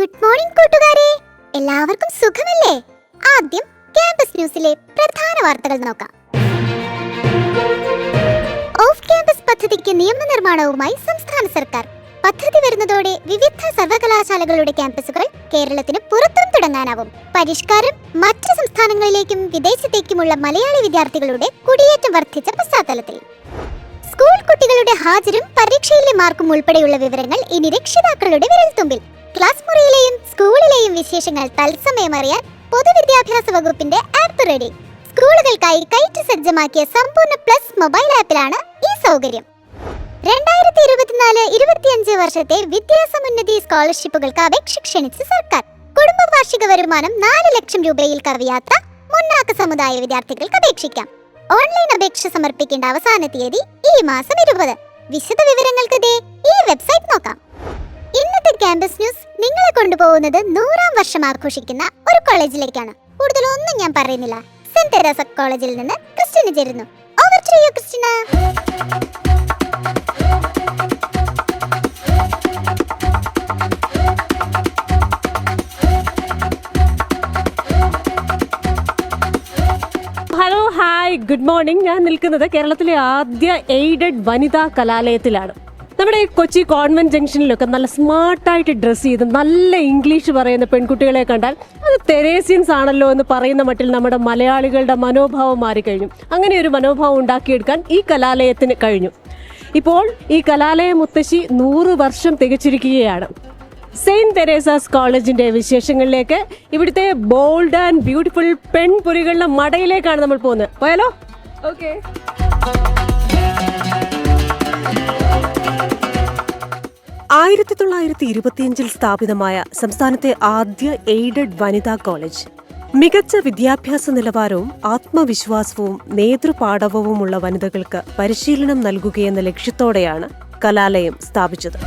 Good morning കൂട്ടുകാരെ. എല്ലാവർക്കും സുഖമല്ലേ? ആദ്യം ക്യാമ്പസ് ന്യൂസിലെ പ്രധാന വാർത്തകൾ നോക്കാം. ഓഫ് ക്യാമ്പസ് പദ്ധതിക്ക് നിയമനിർമ്മാണവുമായി സംസ്ഥാന സർക്കാർ. പദ്ധതി വരുന്നതോടെ വിവിധ സർവകലാശാലകളുടെ ക്യാമ്പസുകൾ കേരളത്തിന് പുറത്തും തുടങ്ങാനാവും. പരിഷ്കാരം മറ്റ് സംസ്ഥാനങ്ങളിലേക്കും വിദേശത്തേക്കുമുള്ള മലയാളി വിദ്യാർത്ഥികളുടെ കുടിയേറ്റം വർദ്ധിച്ച പശ്ചാത്തലത്തിൽ. സ്കൂൾ കുട്ടികളുടെ ഹാജരും പരീക്ഷയിലെ മാർക്കും ഉൾപ്പെടെയുള്ള വിവരങ്ങൾ ഇനി രക്ഷിതാക്കളുടെ വിരൽത്തുമ്പിൽ. ക്ലാസ് മുറിയിലെയും സ്കൂളിലെയും വിശേഷങ്ങൾ തത്സമയം അറിയാൻ പൊതുവിദ്യാഭ്യാസ വകുപ്പിന്റെ ആപ്പ് റെഡി സ്കൂളുകൾക്കായി കയറ്റി സജ്ജമാക്കിയ സമ്പൂർണ പ്ലസ് മൊബൈൽ ആപ്പിലാണ് ഈ സൗകര്യം. രണ്ടായിരത്തി ഇരുപത്തിനാല് ഇരുപത്തിയഞ്ച് വർഷത്തെ വിദ്യാസമുന്നതി സ്കോളർഷിപ്പുകൾക്ക് അപേക്ഷ ക്ഷണിച്ച് സർക്കാർ. കുടുംബ വാർഷിക വരുമാനം നാല് ലക്ഷം രൂപയിൽ കവിയാത്ത മുന്നാക്ക സമുദായ വിദ്യാർത്ഥികൾക്ക് അപേക്ഷിക്കാം. ഓൺലൈൻ അപേക്ഷ സമർപ്പിക്കേണ്ട അവസാന തീയതി ഈ മാസം ഇരുപത്. വിശദ വിവരങ്ങൾക്ക് ഈ വെബ്സൈറ്റ് നോക്കാം. ക്യാമ്പസ് ന്യൂസ് നിങ്ങളെ കൊണ്ടുപോകുന്നത് നൂറാം വർഷം ആഘോഷിക്കുന്ന ഒരു കോളേജിലേക്കാണ്. കൂടുതലൊന്നും ഞാൻ പറയുന്നില്ല. സെന്റ് തെരേസ കോളേജിൽ നിന്ന് ക്രിസ്റ്റിന് ചേരുന്നു. Over Christina hello hi good morning ഞാൻ നിൽക്കുന്നത് കേരളത്തിലെ ആദ്യ എയ്ഡഡ് വനിതാ കലാലയത്തിലാണ്. നമ്മുടെ കൊച്ചി കോൺവെന്റ് ജംഗ്ഷനിലൊക്കെ നല്ല സ്മാർട്ടായിട്ട് ഡ്രസ്സ് ചെയ്ത് നല്ല ഇംഗ്ലീഷ് പറയുന്ന പെൺകുട്ടികളെ കണ്ടാൽ അത് തെരേസ്യൻസ് ആണല്ലോ എന്ന് പറയുന്ന മട്ടിൽ നമ്മുടെ മലയാളികളുടെ മനോഭാവം മാറിക്കഴിഞ്ഞു. അങ്ങനെ ഒരു മനോഭാവം ഉണ്ടാക്കിയെടുക്കാൻ ഈ കലാലയത്തിന് കഴിഞ്ഞു. ഇപ്പോൾ ഈ കലാലയ മുത്തശ്ശി നൂറ് വർഷം തികച്ചിരിക്കുകയാണ്. സെയിന്റ് തെരേസാസ് കോളേജിന്റെ വിശേഷങ്ങളിലേക്ക് ഇവിടുത്തെ ബോൾഡ് ആൻഡ് ബ്യൂട്ടിഫുൾ പെൺപുരികളുടെ മടയിലേക്കാണ് നമ്മൾ പോകുന്നത്. പോയാലോ? ഓക്കെ ആയിരത്തി തൊള്ളായിരത്തി ഇരുപത്തിയഞ്ചിൽ സ്ഥാപിതമായ സംസ്ഥാനത്തെ ആദ്യ എയ്ഡഡ് വനിതാ കോളേജ്. മികച്ച വിദ്യാഭ്യാസ നിലവാരവും ആത്മവിശ്വാസവും നേതൃപാഠവുമുള്ള വനിതകൾക്ക് പരിശീലനം നൽകുകയെന്ന ലക്ഷ്യത്തോടെയാണ് കലാലയം സ്ഥാപിച്ചത്.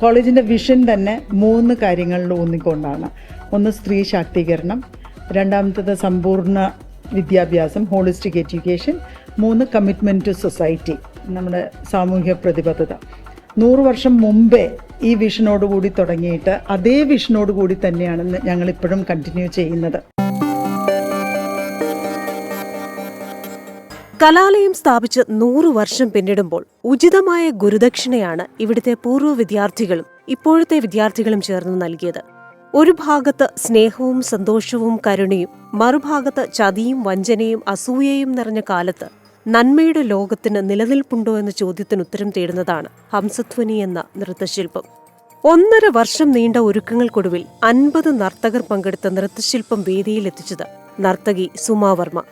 കോളേജിന്റെ വിഷൻ തന്നെ മൂന്ന് കാര്യങ്ങളിൽ ഊന്നിക്കൊണ്ടാണ്. ഒന്ന് സ്ത്രീ ശാക്തീകരണം രണ്ടാമത്തത് സമ്പൂർണ വിദ്യാഭ്യാസം ഹോളിസ്റ്റിക് എഡ്യൂക്കേഷൻ മൂന്ന് കമ്മിറ്റ്മെന്റ് ടു സൊസൈറ്റി. നമ്മുടെ സാമൂഹ്യ പ്രതിബദ്ധത. നൂറ് വർഷം മുമ്പേ ഈ വിഷനോടുകൂടി തുടങ്ങിയിട്ട് അതേ വിഷനോടുകൂടി തന്നെയാണ് ഞങ്ങളിപ്പോഴും കണ്ടിന്യൂ ചെയ്യുന്നത്. കലാലയം സ്ഥാപിച്ച് നൂറു വർഷം പിന്നിടുമ്പോൾ ഉചിതമായ ഗുരുദക്ഷിണയാണ് ഇവിടുത്തെ പൂർവ വിദ്യാർത്ഥികളും ഇപ്പോഴത്തെ വിദ്യാർത്ഥികളും ചേർന്ന് നൽകിയത്. ഒരു ഭാഗത്ത് സ്നേഹവും സന്തോഷവും കരുണയും മറുഭാഗത്ത് ചതിയും വഞ്ചനയും അസൂയയും നിറഞ്ഞ കാലത്ത് നന്മയുടെ ലോകത്തിന് നിലനിൽപ്പുണ്ടോ എന്ന ചോദ്യത്തിന് ഉത്തരം തേടുന്നതാണ് ഹംസധ്വനി എന്ന നൃത്തശില്പം. ഒന്നര വർഷം നീണ്ട ഒരുക്കങ്ങൾക്കൊടുവിൽ അൻപത് നർത്തകർ പങ്കെടുത്ത നൃത്തശില്പം വേദിയിലെത്തിച്ചത് നർത്തകി സുമാവർമ്മ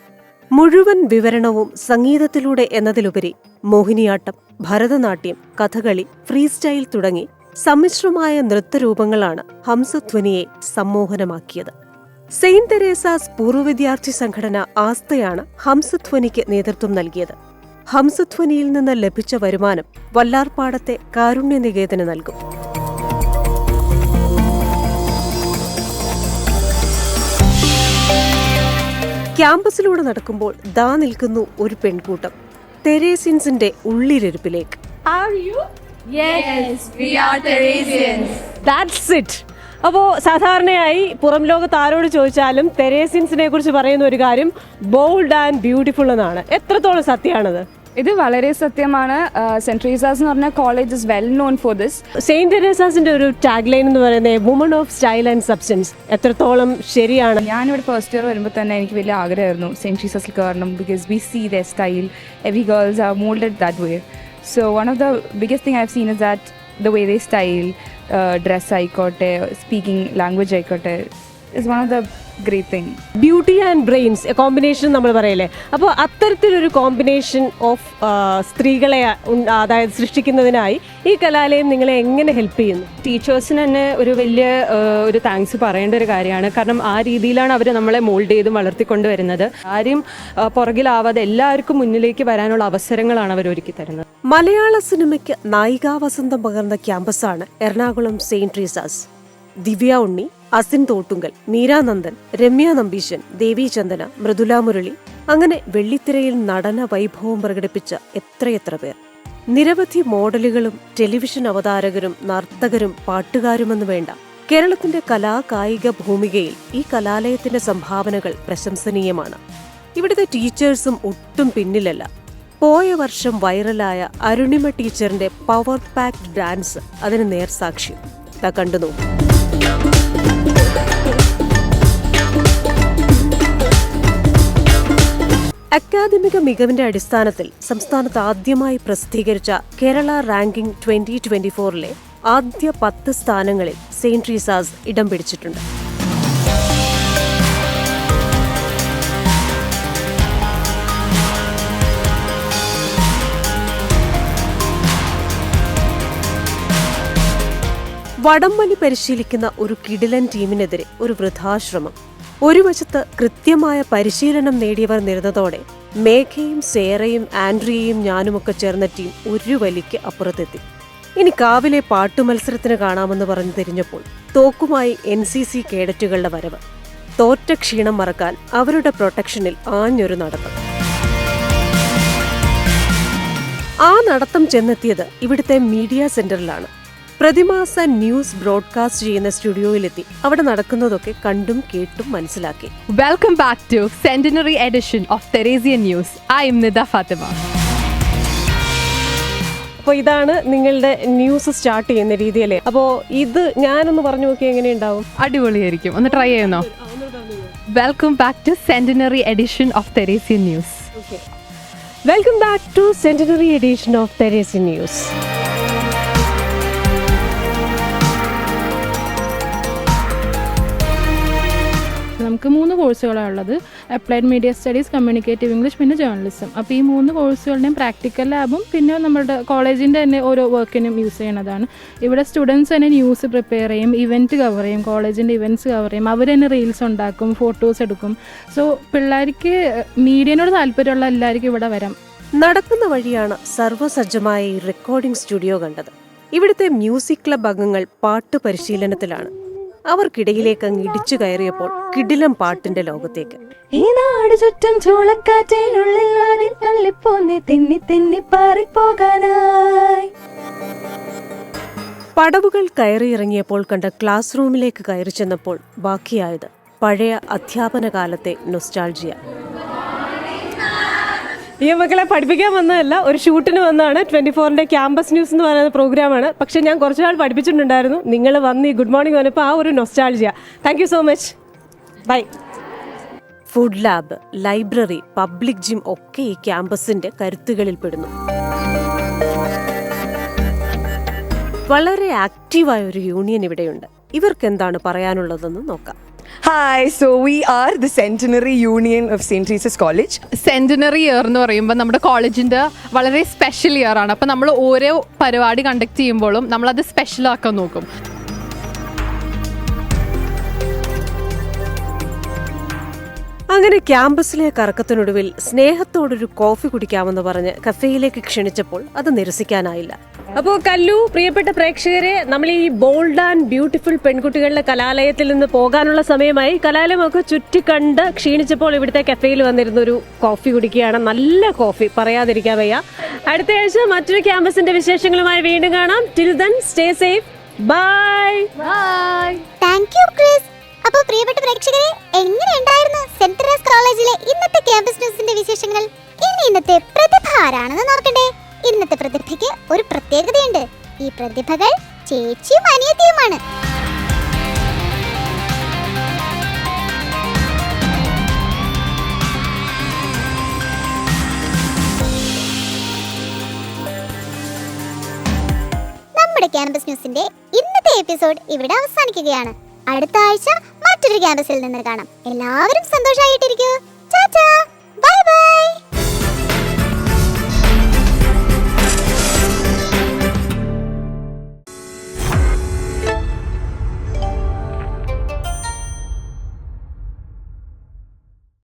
മുഴുവൻ വിവരണവും സംഗീതത്തിലൂടെ എന്നതിലുപരി മോഹിനിയാട്ടം ഭരതനാട്യം കഥകളി ഫ്രീ സ്റ്റൈൽ തുടങ്ങി സമ്മിശ്രമായ നൃത്തരൂപങ്ങളാണ് ഹംസധ്വനിയെ സമ്മോഹനമാക്കിയത്. സെയിന്റ് തെരേസാസ് പൂർവ വിദ്യാർത്ഥി സംഘടന ആസ്തയാണ് ഹംസധ്വനിക്ക് നേതൃത്വം നൽകിയത്. ഹംസധ്വനിയിൽ നിന്ന് ലഭിച്ച വരുമാനം വല്ലാർപാടത്തെ കാരുണ്യനികേതന് നൽകും. ക്യാമ്പസിലൂടെ നടക്കുമ്പോൾ ദാ നിൽക്കുന്നു ഒരു പെൺകൂട്ടം. തെരേസിൻസിന്റെ ഉള്ളിരരുപ്പിലേക്ക് ദാറ്റ്സ് ഇറ്റ് അപ്പോൾ സാധാരണയായി പുറം ലോകത്ത് ആരോട് ചോദിച്ചാലും തെരേസിൻസിനെ കുറിച്ച് പറയുന്ന ഒരു കാര്യം ബോൾഡ് ആൻഡ് ബ്യൂട്ടിഫുൾ എന്നാണ്. എത്രത്തോളം സത്യമാണത്? ഇത് വളരെ സത്യമാണ്. സെന്റ് തെരേസാസ് എന്ന് പറഞ്ഞ college is well known for this. Saint തെരേസാസിന്റെ ഒരു ടാഗ് ലൈൻ എന്ന് പറയുന്നത് woman of style and substance എത്രത്തോളം ശരിയാണ്? ഞാനിവിടെ ഫസ്റ്റ് ഇയർ വരുമ്പോൾ തന്നെ എനിക്ക് വലിയ ആഗ്രഹമായിരുന്നു സെന്റ് ട്രീസസിൽ കയറണം because we see the style every girls are moulded that way so one of the biggest thing I have seen is that the way they style dress ആയിക്കോട്ടെ സ്പീക്കിംഗ് ലാംഗ്വേജ് ആയിക്കോട്ടെ is one of the great thing beauty and brains combination നമ്മൾ പറയല്ലേ? അപ്പോൾ അത്തരത്തിലൊരു combination of സ്ത്രീകളെ അതായത് സൃഷ്ടിക്കുന്നതിനായി ഈ കലാലയം നിങ്ങളെ എങ്ങനെ ഹെൽപ്പ് ചെയ്യുന്നു? ടീച്ചേഴ്സിന് തന്നെ ഒരു വലിയ ഒരു താങ്ക്സ് പറയേണ്ട ഒരു കാര്യമാണ്. കാരണം ആ രീതിയിലാണ് അവർ നമ്മളെ മോൾഡ് ചെയ്ത് വളർത്തിക്കൊണ്ട് വരുന്നത്. ആരും പുറകിലാവാതെ എല്ലാവർക്കും മുന്നിലേക്ക് വരാനുള്ള അവസരങ്ങളാണ് അവർ ഒരുക്കി തരുന്നത്. മലയാള സിനിമയ്ക്ക് നായികാവസന്തം പകർന്ന ക്യാമ്പസാണ് എറണാകുളം സെയിന്റ് ട്രീസാസ് ദിവ്യ ഉണ്ണി അസിൻ തോട്ടുങ്കൽ മീരാനന്ദൻ രമ്യ നമ്പീശൻ ദേവീചന്ദന മൃദുല മുരളി. അങ്ങനെ വെള്ളിത്തിരയിൽ നടന വൈഭവം പ്രകടിപ്പിച്ച എത്രയെത്ര പേർ. നിരവധി മോഡലുകളും ടെലിവിഷൻ അവതാരകരും നർത്തകരും പാട്ടുകാരുമെന്ന് വേണ്ട. കേരളത്തിന്റെ കലാ കായിക ഭൂമികയിൽ ഈ കലാലയത്തിന്റെ സംഭാവനകൾ പ്രശംസനീയമാണ്. ഇവിടുത്തെ ടീച്ചേഴ്സും ഒട്ടും പിന്നിലല്ല. പോയ വർഷം വൈറലായ അരുണിമ ടീച്ചറിന്റെ പവർ പാക്ഡ് ഡാൻസ് അതിന് നേർസാക്ഷ്യം. സാക്ഷ്യം കണ്ടു നോക്കൂ. അക്കാദമിക മികവിന്റെ അടിസ്ഥാനത്തിൽ സംസ്ഥാനത്ത് ആദ്യമായി പ്രസിദ്ധീകരിച്ച കേരള റാങ്കിംഗ് ട്വന്റി ട്വന്റി ഫോറിലെ ആദ്യ പത്ത് സ്ഥാനങ്ങളിൽ സെയിന്റ് ട്രീസാസ് ഇടം പിടിച്ചിട്ടുണ്ട്. വടംവലി പരിശീലിക്കുന്ന ഒരു കിടിലൻ ടീമിനെതിരെ ഒരു വൃഥാശ്രമം. ഒരു വശത്ത് കൃത്യമായ പരിശീലനം നേടിയവർ നേരുന്നതോടെ മേഘയും സേറയും ആൻഡ്രിയയും ഞാനുമൊക്കെ ചേർന്ന ടീം ഒരു വലിക്ക് അപ്പുറത്തെത്തി. ഇനി കാവിലെ പാട്ടുമത്സരത്തിന് കാണാമെന്ന് പറഞ്ഞു തിരിഞ്ഞപ്പോൾ തോക്കുമായി എൻ സി സി കേഡറ്റുകളുടെ വരവ്. തോറ്റ ക്ഷീണം മറക്കാൻ അവരുടെ പ്രൊട്ടക്ഷനിൽ ആഞ്ഞൊരു നടത്തം. ആ നടത്തം ചെന്നെത്തിയത് ഇവിടുത്തെ മീഡിയ സെന്ററിലാണ്. പ്രതിമാസ ന്യൂസ് ബ്രോഡ്കാസ്റ്റ് ചെയ്യുന്ന സ്റ്റുഡിയോയിലെത്തി. അവിടെ നടക്കുന്നതൊക്കെ കണ്ടും കേട്ടും മനസ്സിലാക്കി. Welcome back to centenary edition of Teresian news I am Nitha Fathima അപ്പോൾ ഇതാണ് നിങ്ങളുടെ ന്യൂസ് സ്റ്റാർട്ട് ചെയ്യുന്ന രീതിയല്ലേ? അപ്പോൾ ഇത് ഞാനൊന്ന് പറഞ്ഞു നോക്കി എങ്ങനെയുണ്ടാവും അടിപൊളിയായിരിക്കും. ഒന്ന് ട്രൈ ചെയ്യുന്നോ? Welcome back to centenary edition of Teresian news welcome back to centenary edition of Teresian news നമുക്ക് മൂന്ന് കോഴ്സുകളാണ് ഉള്ളത്. Applied media studies communicative English പിന്നെ ജേർണലിസം അപ്പോൾ ഈ മൂന്ന് കോഴ്സുകളുടെയും പ്രാക്ടിക്കൽ ലാബും പിന്നെ നമ്മുടെ കോളേജിന്റെ തന്നെ ഓരോ വർക്കിനും യൂസ് ചെയ്യണതാണ് ഇവിടെ സ്റ്റുഡൻസ് തന്നെ ന്യൂസ് പ്രിപ്പയർ ചെയ്യും ഇവന്റ് കവർ ചെയ്യും കോളേജിന്റെ ഇവന്റ്സ് കവർ ചെയ്യും. അവർ തന്നെ റീൽസ് ഉണ്ടാക്കും ഫോട്ടോസ് എടുക്കും. സോ പിള്ളേർക്ക് മീഡിയനോട് താല്പര്യമുള്ള എല്ലാവർക്കും ഇവിടെ വരാം. നടക്കുന്ന വഴിയാണ് സർവസജ്ജമായ ഈ റെക്കോർഡിംഗ് സ്റ്റുഡിയോ കണ്ടത്. ഇവിടുത്തെ മ്യൂസിക് ക്ലബ് അംഗങ്ങൾ പാട്ട് പരിശീലനത്തിലാണ്. അവർക്കിടയിലേക്ക് അങ്ങ് ഇടിച്ചു കയറിയപ്പോൾ കിടിലം പാട്ടിന്റെ ലോകത്തേക്ക്. ഈ നാട് ചുറ്റും ചൂളക്കാറ്റിനുള്ളിൽ തള്ളിപ്പോന്നെ തെന്നി തെന്നി പാറിപ്പോകാനായി. പടവുകൾ കയറിയിറങ്ങിയപ്പോൾ കണ്ട ക്ലാസ് റൂമിലേക്ക് കയറി ചെന്നപ്പോൾ ബാക്കിയായത് പഴയ അധ്യാപന കാലത്തെ നൊസ്റ്റാൾജിയ ഈ മക്കളെ പഠിപ്പിക്കാൻ വന്നതല്ല ഒരു ഷൂട്ടിന് വന്നതാണ് ട്വന്റി ഫോറിന്റെ ക്യാമ്പസ് ന്യൂസ് എന്ന് പറയുന്ന പ്രോഗ്രാമാണ്. പക്ഷെ ഞാൻ കുറച്ച് നാൾ പഠിപ്പിച്ചിട്ടുണ്ടായിരുന്നു. നിങ്ങൾ വന്ന് ഈ ഗുഡ് മോർണിംഗ് വന്നപ്പോൾ ആ ഒരു nostalgia thank you so much bye food lab library public gym ഒക്കെ ഈ ക്യാമ്പസിന്റെ കരുത്തുകളിൽ പെടുന്നു. വളരെ ആക്റ്റീവായ ഒരു യൂണിയൻ ഇവിടെയുണ്ട്. ഇവർക്ക് എന്താണ് പറയാനുള്ളതെന്ന് നോക്കാം. Hi, so we are the centenary union of saint Teresa's college centenary year എന്ന് പറയുമ്പോൾ നമ്മുടെ കോളേജിന്റെ വളരെ സ്പെഷ്യൽ ഇയർ ആണ്. അപ്പോൾ നമ്മൾ ഓരോ പരിപാടി കണ്ടക്ട് ചെയ്യുമ്പോഴും നമ്മളത് സ്പെഷ്യൽ ആക്കാൻ നോക്കും. അങ്ങനെ ക്യാമ്പസിലെ കറക്കത്തിനൊടുവിൽ സ്നേഹത്തോടൊരു കോഫി കുടിക്കാമെന്ന് പറഞ്ഞ് കഫേയിലേക്ക് ക്ഷണിച്ചപ്പോൾ അത് നിരസിക്കാനായില്ല. അപ്പോൾ കല്ലു പ്രിയപ്പെട്ട പ്രേക്ഷകരെ നമ്മൾ ഈ ബോൾഡ് ആൻഡ് ബ്യൂട്ടിഫുൾ പെൺകുട്ടികളുടെ കലാലയത്തിൽ നിന്ന് പോകാനുള്ള സമയമായി കലാലയമൊക്കെ ചുറ്റിക്കണ്ട് ക്ഷീണിച്ചപ്പോൾ ഇവിടുത്തെ കഫേയിൽ വന്നിരുന്ന ഒരു കോഫി കുടിക്കുകയാണ്. നല്ല കോഫി പറയാതിരിക്കാൻ വയ്യ. അടുത്ത ആഴ്ച മറ്റൊരു ക്യാമ്പസിന്റെ വിശേഷങ്ങളുമായി വീണ്ടും കാണാം. Till then stay safe bye thank you Chris അപ്പോൾ പ്രിയപ്പെട്ട പ്രേക്ഷകരെ എങ്ങനെ ഉണ്ടായിരുന്നു സെൻട്രൽ കോളേജിലെ ഇന്നത്തെ ക്യാമ്പസ് ന്യൂസിന്റെ വിശേഷങ്ങൾ? ഇനി ഇന്നത്തെ പ്രതിഭ ആരാണെന്ന് നോക്കണ്ടേ? ഇന്നത്തെ പ്രതിഭയ്ക്ക് ഒരു പ്രത്യേകതയുണ്ട്. ഈ പ്രതിഭകൾ ചേച്ചിയും അനിയത്തിയുമാണ്. നമ്മുടെ ക്യാമ്പസ് ന്യൂസിന്റെ ഇന്നത്തെ എപ്പിസോഡ് ഇവിടെ അവസാനിക്കുകയാണ്. അടുത്ത ആഴ്ച മറ്റൊരു ക്യാമ്പസിൽ നിന്ന് കാണാം. എല്ലാവരും സന്തോഷമായിട്ടിരിക്കൂ